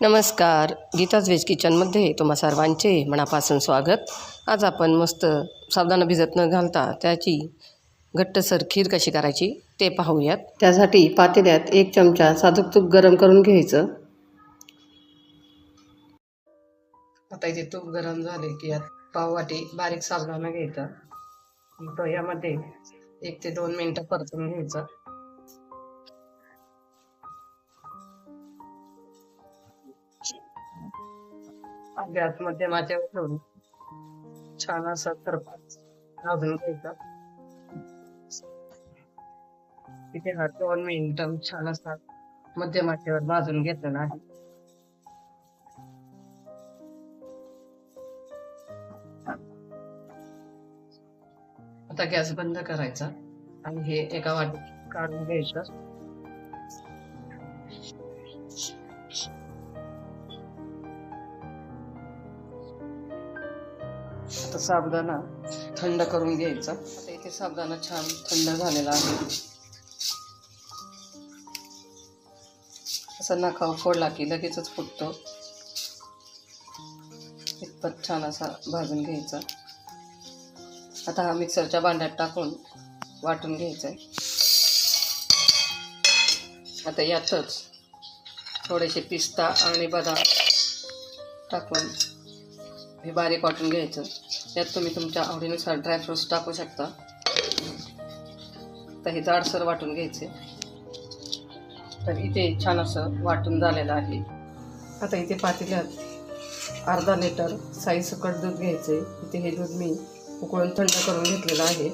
नमस्कार. गीताज व्हेज किचनमध्ये तुम्हा सर्वांचे मनापासून स्वागत. आज आपण मस्त साबुदाणा भिजत न घालता त्याची घट्टसर खीर कशी करायची ते पाहूयात. त्यासाठी पातेल्यात एक चमचा साजूक तूप गरम करून घ्यायचं. आता इथे तूप गरम झाले की यात पाववाटी बारीक साबुदाणा घ्यायचा. तो यामध्ये एक ते दोन मिनटं परतून घ्यायचं. गॅस मध्यमाच्यावर ठेवून छान असा तर भाजून घ्यायचा. तिथे हा दोन मिनिट छान असा मध्यम भाजून घेतलेला आहे. आता गॅस बंद करायचा आणि हे एका वाटीत काढून घ्यायचं. आता साबुदाणा थंड करून घ्यायचा. आता इथे साबुदाणा छान थंड झालेला आहे. असा नाका फोडला की लगेचच फुटतो. इतपत छान असा भाजून घ्यायचा. आता हा मिक्सरच्या भांड्यात टाकून वाटून घ्यायचा आहे आता यातच थोडेसे पिस्ता आणि बदाम टाकून हे बारीक वाटून घ्यायचं. त्यात तुम्ही तुमच्या आवडीनुसार ड्रायफ्रुट्स टाकू शकता. तर हे जाडसर वाटून घ्यायचे. तर इथे छान असं वाटून झालेलं आहे. आता इथे पातेल्यात अर्धा लिटर साई सकट दूध घ्यायचे. इथे हे दूध मी उकळून थंड करून घेतलेलं आहे.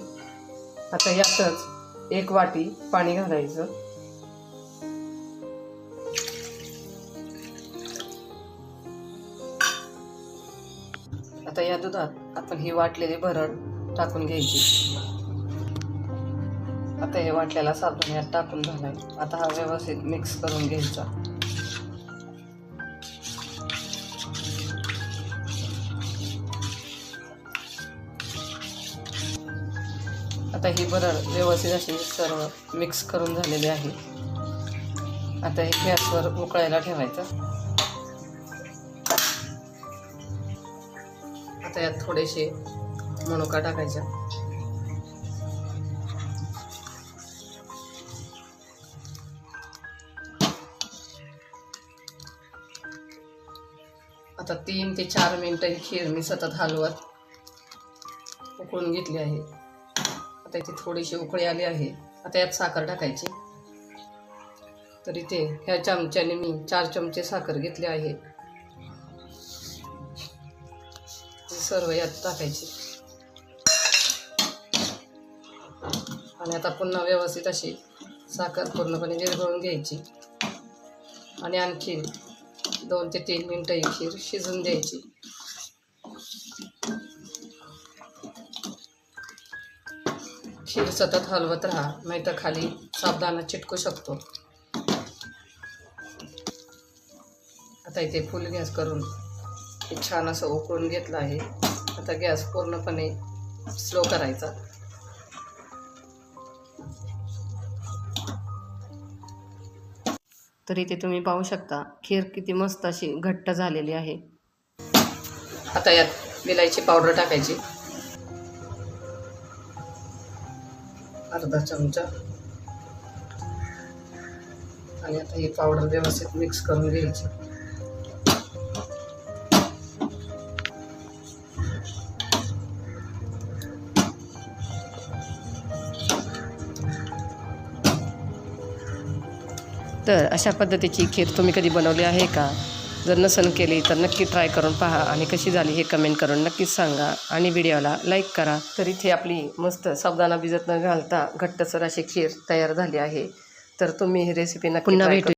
आता यातच एक वाटी पाणी घालायचं. आता या दुधात आपण ही वाटलेली भरड टाकून घ्यायची. आता हे वाटलेला साबण यात टाकून झालाय आता हा व्यवस्थित मिक्स करून घ्यायचा. आता ही भरड व्यवस्थित अशी सर्व मिक्स करून झालेली आहे. आता हे गॅसवर उकळायला ठेवायचं. आता यात थोडेसे मनुका टाकायच्या. आता तीन ते चार मिनटं ही खीर मी सतत हलवत उकळून घेतली आहे. आता इथे थोडीशी उकळी आली आहे. आता यात साखर टाकायची. तर इथे ह्या चमच्याने मी चार चमचे साखर घेतले आहे. सर्व यात टाकायची. आणि आता पुन्हा व्यवस्थित अशी साखर पूर्णपणे विरघळून घ्यायची. आणि आणखी दोन ते तीन मिनटं ही खीर शिजून द्यायची. खीर सतत हलवत राहा नाहीतर खाली साबदाणा चिटकू शकतो. आता इथे फुल गॅस करून छान असं उकळून घेतलं आहे. आता गॅस पूर्णपणे स्लो करायचा. तर इथे तुम्ही पाहू शकता खीर किती मस्त अशी घट्ट झालेली आहे. आता यात विलायची पावडर टाकायची. अर्धा चमचा. आणि आता ही पावडर व्यवस्थित मिक्स करून घ्यायची. तर अशा पद्धतीची खीर तुम्ही कधी बनवली आहे का? जर नसन केली तर नक्की ट्राय करून पहा आणि कशी झाली हे कमेंट करून नक्कीच सांगा आणि व्हिडिओला लाईक करा. तर इथे आपली मस्त साबुदाणा भिजत न घालता घट्टसर अशी खीर तयार झाली आहे. तर तुम्ही ही रेसिपी नक्की पुन्हा भेटू.